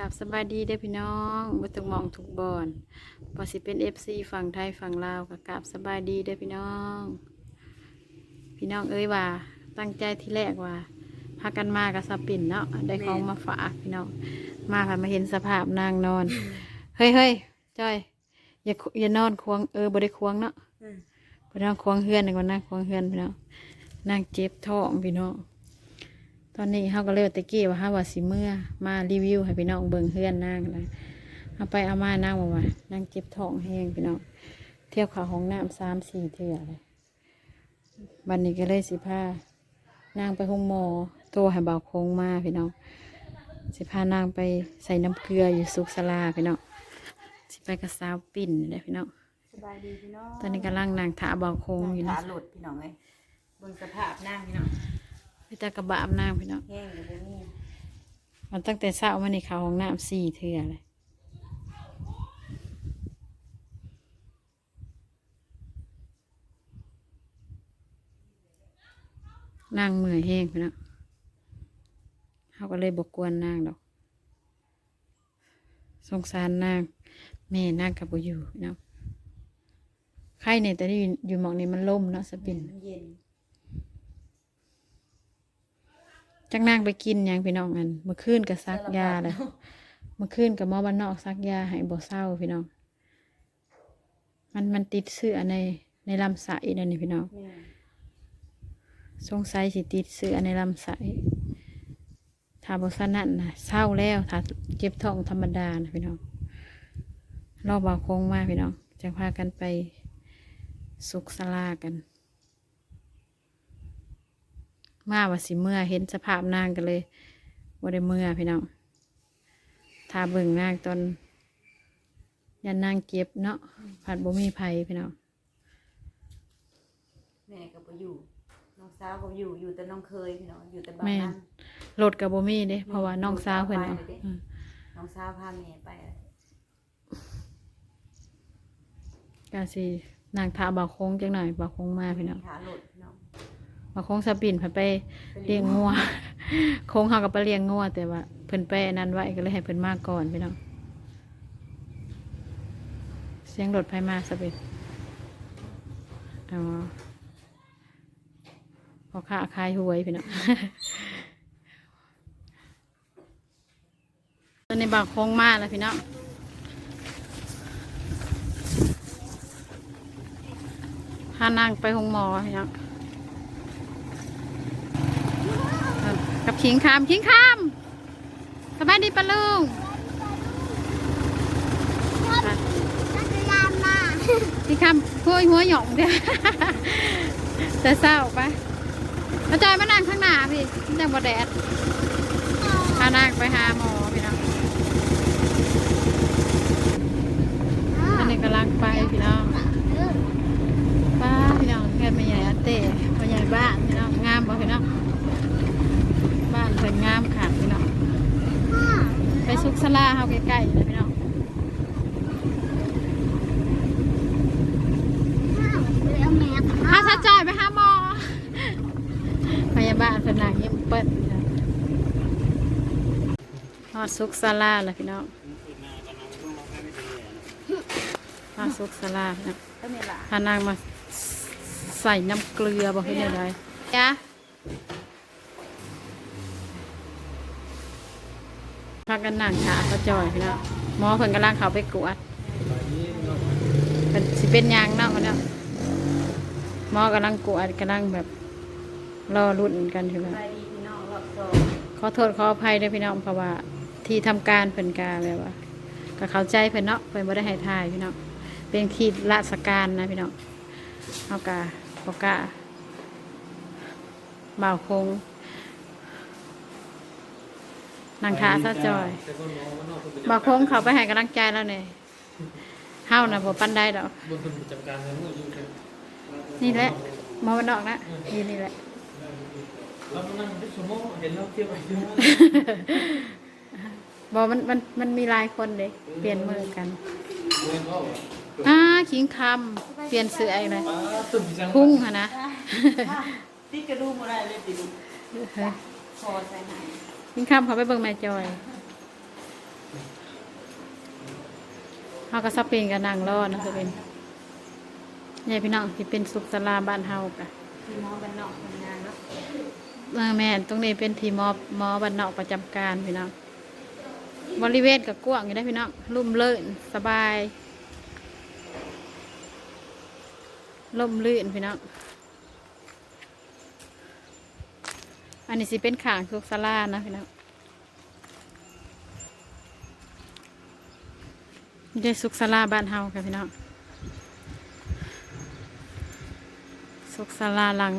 กับสบายดีเด้อพี่น้องบ่ต้องมองทุกบอนบ่สิเป็น FC ฝั่งไทยฝั่งลาวกับกับสบายดีเด้อพี่น้อง พี่น้องเอ้ยว่า ตั้งใจที่แรกว่าพากันมากับสปินเนาะได้ของมาฝากพี่น้องมาผ่านมาเห็นสภาพนางนอน เฮ้ยเฮ้ยจ้อย อย่าคุอย่านอนควงเออบ่ได้ควงเนาะบ่ได้ควงเฮือนนึกว่านั่งควงเฮือนพี่น้องนั่งเจ็บท้องพี่น้อง ตอนนี้เขาก็เลยว่าตะกี้ว่าเขาว่าสิเมื่อมารีวิวให้พี่น้องเบิ่งเฮือนนางเลยเอาไปเอามานางบอกว่านางเจ็บท้องแห้งพี่น้องเที่ยวขาห้องน้ำสามสี่เทื่อเลยวันนี้ก็เลยสิพานางไปห้องหมอโทรให้เบาโค้งมาพี่น้องสิพานางไปใส่น้ำเกลืออยู่สุกสลาพี่น้องสิไปกับสาวปิ่นเลยพี่น้องสบายดีพี่น้องตอนนี้กำลังนางถาเบาโค้งอยู่ขานะหลุดพี่น้องเลยเบิ่งสภาพนั่งพี่น้อง พี่ตากระบะอาบน้ำพี่น้องแห้งอยู่บ่มีมันตั้งแต่เช้ามาในเขาห้องน้ำสี่เทื่อเลยนางเมื่อยแห้งพี่น้องเขาก็เลยบกวนนางดอก สงสารนางแม่นางกับบ่อยู่พี่น้องไข่เนี่ยแต่ที่อยู่อยู่หมองนี้มันล่มเนาะสปินมันเย็น จักนางไปกินหยังพี่น้องอันเมื่อคืนกับซักยาเลยเมื่อคืนกับหมอบ้านนอกซักยาให้บ่เศร้าพี่น้อง มันมันติดเสื้อในในลำไส้นั่นนี่พี่น้องแม่สงสัยสิติดเสื้อในลำไส้ถ้าบ่ซันนั่นนะเศร้าแล้วถ้าเจ็บท้องธรรมดานะพี่น้องรอบาโค้งมาพี่น้องจะพากันไปสุกสลากัน มาว่าสิเมื่อเห็นสภาพนางกันเลยว่าได้เมื่อพี่น้องถ้าเบิ่งนางตอนยันนางเจ็บเนาะผัดบ่มีไผพี่น้องแม่ก็บ่อยู่น้องสาวก็อยู่อยู่แต่น้องเคยพี่น้องอยู่แต่บ้านแม่นั้นนรถกับบ่มีเด้เพราะว่าน้องสาวเพิ่นเอาอืมน้องสาวพาแม่ไปกาสินางทาบ่าวโค้งจังหน่อยบ่าวโค้งมาพี่น้องขาหลุด พี่น้องบ่าวโค้งสปินเพิ่นไปเลี้ยงงัวโค้งเฮาก็ไปเลี้ยงงัวแต่ว่าเพิ่นไปนั้นไว้ก็เลยให้เพิ่นมาก่อนพี่น้องเสียงรถไผมาสปินอ๋อพอค้าขายหวยพี่น้องตอนนี้บาวโค้งมาแล้วพี่น้องพานางไปหงหมอพี่น้อง กับขิงคามขิงคามสบายดีปะลุงขิงคามหัวหัวหยองเด้อแต่เศร้าปะกระจายมานั่งข้างหน้าพี่จังบ่แดดพานางไปหาหมอพี่น้องอันนี้กำลังไปพี่น้องป้าพี่น้องเงินมาใหญ่อันเต้มาใหญ่บ้านพี่น้องงามบ่พี่น้องบ้านเพิ่นงามค่ะพี่น้องไปซุกสลาเฮาใกล้ๆเลยพี่น้องพาซาจอยไปหาหมอพยาบาลเพิ่นนั่งยิ้มเปิ้ลพี่น้อง ฮอดซุกสลาแล้วพี่น้องฮอดซุกสลาพี่น้องก็นี่ล่ะพานางมาใส่น้ำเกลือบอกให้ได้ไดจ้ะพากันนั่งขาเขาจอยพี่น้องหมอเพิ่นกำลังเขาไปกวดเพิ่นสิเป็นหยางเนาะมันเนาะหมอกำลังกวดกำลังแบบรอรุ่นกันอยู่สแบบบายดีพี่น้องรอบสองขอโทษขออภัยด้วยพี่น้องเพราะว่า ที่ทำการเพิ่นกาแบบว่าก็เข้าใจเพิ่นเนาะเพิ่นบ่ได้ให้ทายพี่น้องเป็นขีดราชการนะพี่น้องเอากาปกาบ่าวคงนางขาซะจอยบ่าวคงเขาไปให้กำลังใจแล้วเนี่ยเฮาน่ะบ่ปันได้ดอกนี่แหละมอมันดอกนะนี่นี่แหละเรามานั่งที่สมมติเห็นเราเที่ยวไปเยวมา บอมันมันมันมีหลายคนเลยเปลี่ยนมือกันเงินเขาอ่าขิงคำเปลี่ยนเสื้ออะไรเลยป้าตุ่มจังพุ่งค่ะนะติดกระดูกบ่ได้เลยติดเฮ้ยคอใส่ไหนขิงคำเขาไปเบิ่งแม่จอยเฮาก็สปริงกับนางรอดนะสปริงนี่พี่น้องที่เป็นสุขศาลาบ้านเฮากะที่หมอบ้านนอกคนงานเนาะเออแม่นตรงนี้เป็นทีมอบหมอบ้านนอกประจำการพี่น้อง บริเวณกับกว้างอยู่ได้พี่น้องร่มเลื่นสบายร่มลื่นพี่น้องอันนี้สิเป็นขางสุกศาลานะพี่น้องนี่ได้สุกศาลาบ้านเฮาค่ะพี่น้องสุกศาลาหลัง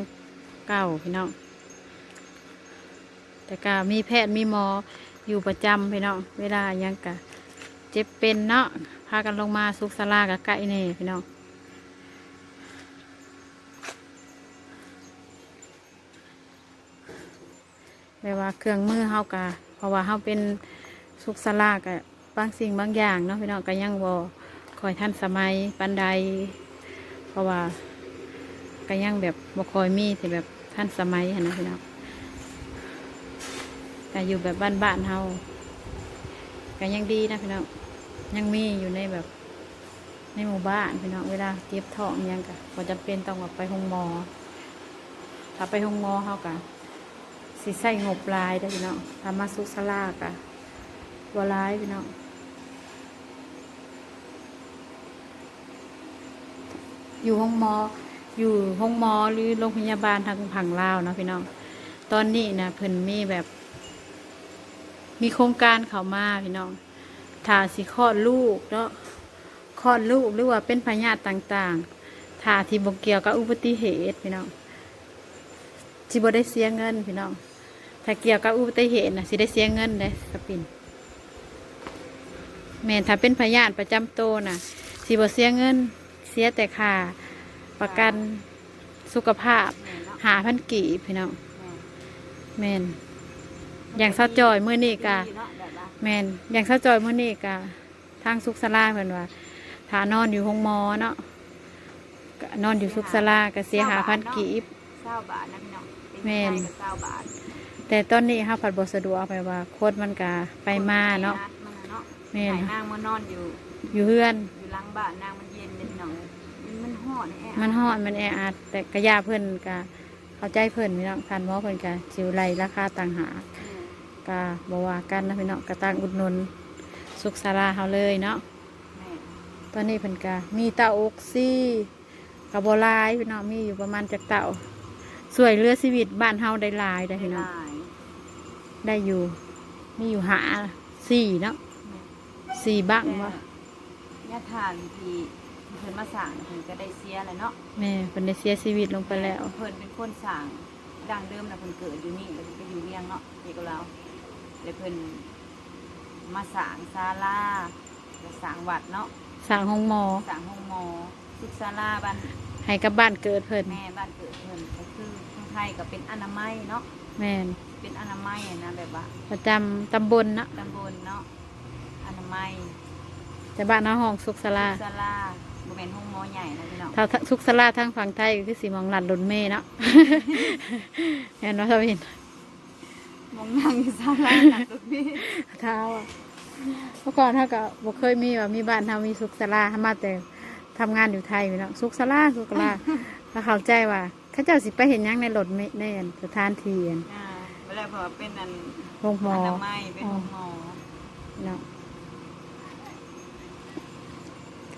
เก่าพี่น้องแต่ก็มีแพทย์มีหมอ อยู่ประจำพี่น้องเวลายังกะเจ็บเป็นเนาะพากันลงมาสุกสลากับไก่เน่พี่น้องแปลว่าเครื่องมือเฮากะเพราะว่าเฮาเป็นสุกสลากะบางสิ่งบางอย่างเนาะพี่น้องก็ยังบ่คอยทันสมัยปันใดเพราะว่าก็ยังแบบบ่คอยมีที่แบบทันสมัยนนะพี่น้อง แต่อยู่แบบบ้านๆเฮาก็ยังดีนะพี่น้องยังมีอยู่ในแบบ ในหมู่บ้านพี่น้องเวลาเจ็บท้องอิหยังกะพอจำเป็นต้องแบบไปห้องหมอถ้าไปห้องหมอเฮากะสิใส่งบลายได้พี่น้องทำมาสุกสลากะบัวร้ายพี่น้องอยู่ห้องหมอ อยู่ห้องหมอหรือโรงพยาบาลทางผังลาวเนาะพี่น้อง ตอนนี้นะเพิ่นมีแบบ มีโครงการเขามาพี่น้องถ้าสิคลอดลูกเนาะคลอดลูกหรือว่าเป็นพยาธิต่างๆถ้าที่บกเกี่ยวกับอุบัติเหตุพี่น้องสิบ่ได้เสียเงินพี่น้องถ้าเกี่ยวกับอุบัติเหตุนะสิได้เสียเงินเลยสปินแม่นถ้าเป็นพยาธิประจำตัวน่ะสิบ่เสียเงิน เสียแต่ค่าประกันสุขภาพหาพันกี่พี่น้องแม่แมน อย่างเศร้าจอยเมื่อนี้กะดีเนาะแบบว่าแมนอย่างเศร้าจอยเมื่อนี้กะทางสุขสลาเพิ่นว่าถ้านอนอยู่ห้องหมอเนาะก็นอนอยู่สุขสลาก็เสียหาพันกีบเศร้าบาทนะพี่น้องเป็นแม่นไทยก็เศร้าบาทแต่ตอนนี้เฮาผัดบ่สะดวกไปว่าโคตรมันกะไปมาเนาะมันน่ะเนาะแม่นไห้นางมานอนอยู่ อยู่เฮือนอยู่หลังบ้านนางมันเย็นเลยพี่น้องมันมันหอดแอมันฮอดมันแออัดแต่กระยาเพิ่นกะเข้าใจเพิ่นพี่น้องคันหมอเพิ่นกะสิวไล่ราคาต่างหาก กะบ่ว่ากันนะพี่น้องกะต่างอุดหนุนสุขสาราเฮาเลยเนาะแม่ตอนนี้เพิ่นกะมีเตาอกซี่กับโบหลายพี่น้องมีอยู่ประมาณจากเตาสวยเรือชีวิตบ้านเฮาได้หลายได้อพี่น้องหลายได้อยู่ มีอยู่หาสี่เนาะสี่บ้างแม่วะญาติทานที่ที่เพิ่นมาสั่งเพิ่นก็ได้เสียแล้วเนาะแม่เพิ่นได้เสียชีวิตลงไปแล้วเพิ่นเป็นคนสั่งดังเดิมนะเพิ่นเกิดอยู่นี่แล้วเพิ่นก็อยู่เวียงเนาะเด็กกับเรา แล้วเพิ่นมาสั่งศาลาแล้วสั่งวัดเนาะสั่งห้องหมอสั่งห้องหมอศึกศาลาบ้านให้กับบ้านเกิดเพิ่นแม่บ้านเกิดเพิ่นก็คือทางไทยก็เป็นอนามัยเนาะแม่นเป็นอนามัยอะนะแบบว่าประจำตำบลเนาะตำบลเนาะอนามัยแต่บ้านเฮาห้องสุขสลาศึกศาลาบ่แม่นห้องหมอใหญ่นะพี่น้องถ้าสุขสลาทางฝั่งไทยก็คือสีมองหลัดรถเมย์เนาะเห็นว่าทวิน มองนั่งอยู่ศาลาหลังรถเมล์เท้าอะเมื่อก่อนถ้าก็บ่เคยมีว่ามีบ้านเฮามีสุขสลามาแต่ทำงานอยู่ไทยพี่น้องสุขสลาสุขสลาแล้วเข้าใจว่าเขาเจ้าสิไปเห็นหยังในรถเมล์ในอันสถานที่อันอ่าเวลาเพราะว่าเป็นอันโรงหมออนามัยเป็นห้องหมอเนาะ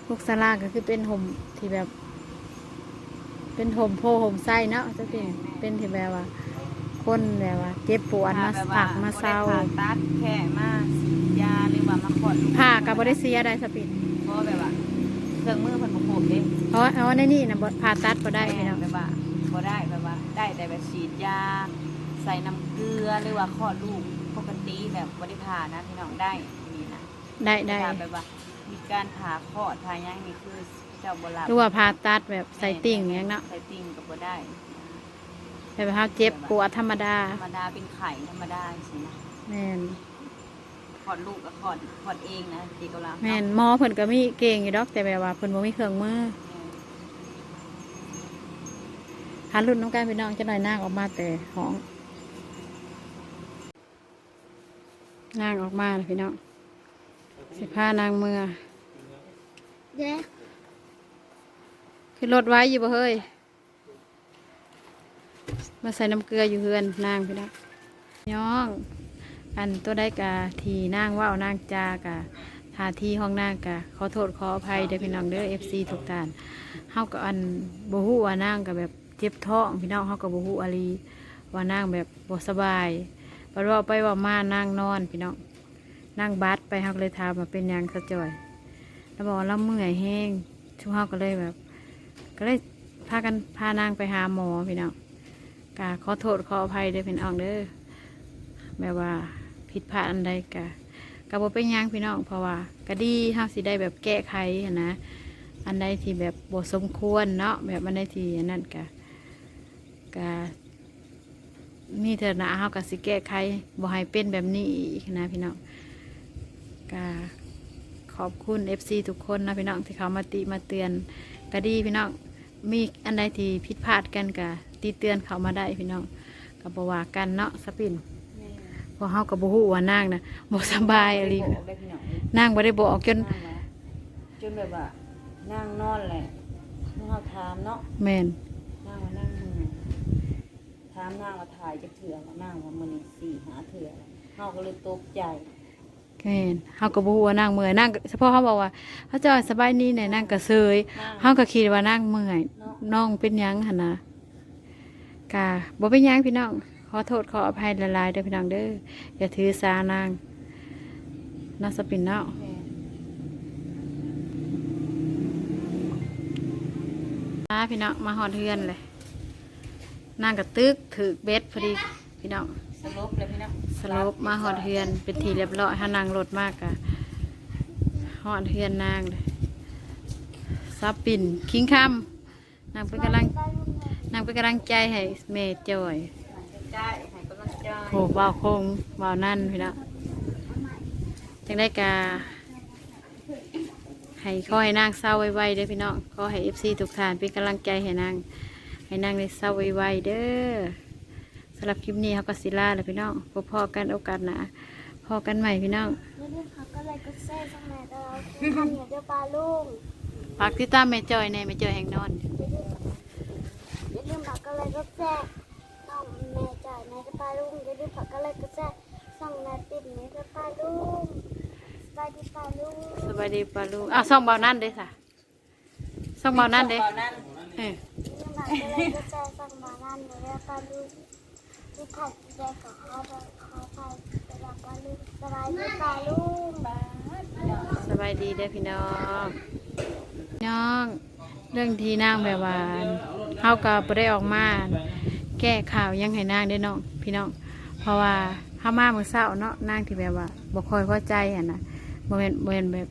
สุขสลาก็คือเป็นห่มที่แบบ เป็นห่มโพห่มไส้เนาะจะเป็นเป็นที่แบบว่า คนแบบว่า เจ็บปวดมาแบบผักมาเศร้าบ่ได้ผ่าตัดแค่มาฉีดยาหรือว่ามาขอดลูผ่ากับบริเซียได้สปิดเพราะว่าแบบว่าเครื่องมือเพิ่นบ่ครบเด้เพราะเพราะในนี่นะบ่ผ่าตัดบ่ได้พี่น้องแบบว่าบ่ได้แบบว่า ได้แต่แบบฉีดยา ใส่น้ำเกลือหรือว่าคลอดลูกปกติแบบบ่ได้ผ่านะพี่น้องได้อย่างนี้นะได้ได้แต่ถ้าแบบว่า มีการผ่าคลอดผ่าหยังนี่คือเจ้าบ่รับหรือว่าผ่าตัดแบบใส่ติ่งอย่างเงี้ยเนาะใส่ติ่งก็บ่ได้ แบบว่าเจ็บปวดธรรมดา ธรรมดาเป็นไข่ธรรมดาสินะแม่นคลอดลูกก็คลอดคลอดเองนะตีกับเราแม่นหมอเพิ่นก็มีเก่งอยู่ดอกแต่แบบว่าเพิ่นบ่มีเครื่องมือหารุ่นน้องการพี่น้องจะหน่อยนางออกมาแต่ห้องนางออกมาน่ะพี่น้องสิพานางเมือเด้คือรถไว้อยู่บ่เฮ้ย มาใส่น้ำเกลืออยู่เฮือนนางพี่น้องย่องอันตัวได้กะทีนางว่าวนางจากะทาที่ห้องนางกะขอโทษขออภัยเด้อพี่น้องเด้อ FC ทุกท่านเฮาก็อันบ่ฮู้ว่านางก็แบบเจ็บท้องพี่น้องเฮาก็บ่ฮู้อาลีว่านางแบบบ่สบายบัดเว่าไปว่ามานางนอนพี่น้องนางบัดไปเฮาก็เลยถามว่าเป็นหยังซะจ่อยแล้วบอกว่าเราเมื่อยแห้งช่วงเฮาก็เลยแบบ ก็เลยพากันพานางไปหาหมอพี่น้อง กาขอโทษขออภัยเด้อพี่น้องเด้อแบบว่าผิดพลาดอันใดกะกะบ่เป็นยังพี่น้องเพราะว่า ก็ดีเฮาสิได้แบบแก้ไขนะอันใดที่แบบบ่สมควรเนาะแบบอันใดที่นนั้นกะกะมีเถอะนะเฮาก็สิแก้ไขบ่ให้เป็นแบบนี้อีกนะพี่น้องกะขอบคุณ FC ทุกคนนะพี่น้องที่เขามาติมาเตือนก็ดีพี่น้องมีอันใดที่ผิดพลาดกันกะ ตีเตือนเขามาได้พี่น้องกับบว่ากันเนาะสปินเพอเฮากับบูฮู้ว่านางนะบ่สบายอะไรบอกได้พี่น้องนางบ่ได้บอกจนนั่งมาจนแบบว่านั่งนอนแหละนั่งเอาถามเนาะแม่นนั่งมานั่งมือถามนั่งมาถ่ายจะเถื่อมานั่งว่ามันนี่สี่หาเถื่อเฮาก็เลยตกใจแม่นเฮาก็บ่ฮู้ว่านางเมื่อยนางเฉพาะเขาบอกว่าเขาจอยสบายนี่เนี่ยนางก็เซยนั่งเฮาก็คิดว่านางเมื่อยเนาะน้องเป็นหยังหั่นนะ กะบ่เป็นหยังพี่น้อง ขอโทษขออภัยหลายๆเด้อพี่น้องเด้ออย่าถือสานางเนาะสปินเนาะแม่มาพี่น้องมาหอดเฮือนเลยนั่งกับตึกถือเบ็ดพอดีพี่น้องสลบเลยพี่น้องสลบมาหอดเฮือนเป็นทีเรียบร้อยถ้านั่งรถมากอะหอดเฮือนนางเลยซับปิ่นคิงคำนางเป็นกำลัง นางเป็นกำลังใจให้เมย์จอยใกล้ๆให้กำลังใจโผบ่าวคงบ่าวนั่นพี่น้องจังได้กาให้ขอให้นางเศร้าไวๆเด้อพี่น้องขอให้เอฟซีทุกท่านเป็นกำลังใจให้นางให้นางได้เศร้าไวๆเด้อสำหรับคลิปนี้เขาก็สิลาแล้วพี่น้องพบพอกันโอกาสหน้าพอกันใหม่พี่น้องแล้วนี่เขาก็เลยก็แซ่สักแม่แต่เราทำอย่างเดียวปลาลุงฝากติดตามแม่จอยในแม่จอยแห่งนอน อย่าลืมผักก็เลยก็แซ่น้องแม่จ่ายแม่จะปลาลุงอย่าลืมผักก็เลยก็แซ่ส่องแม่ปิดแม่จะปลาลุงสบายดีปาลุงสบายดีปาลูกอ้าวส่องเบานั่นเด้อสะส่องเบานั่นเด้ตอนนั้นเอออย่มผักก็เลยก็แซ่ส่องมานั่นเดี๋ยวปลาลุงที่ผักแดงกับเขาไปเขาไปเวลาปลาลุงสบายดีปาลุงสบายดีเด้อพี่น้องน้อง เรื่องที่นางแบบว่า เฮาก็บ่ได้ออกมา แก้ข่าวยังให้นางได้น้องพี่น้อง เพราะว่าเฮามามื้อเช้าเนาะนางที่แบบว่าบ่ค่อยพอใจอ่นนะบ่แม่นบ่แม่นแบบ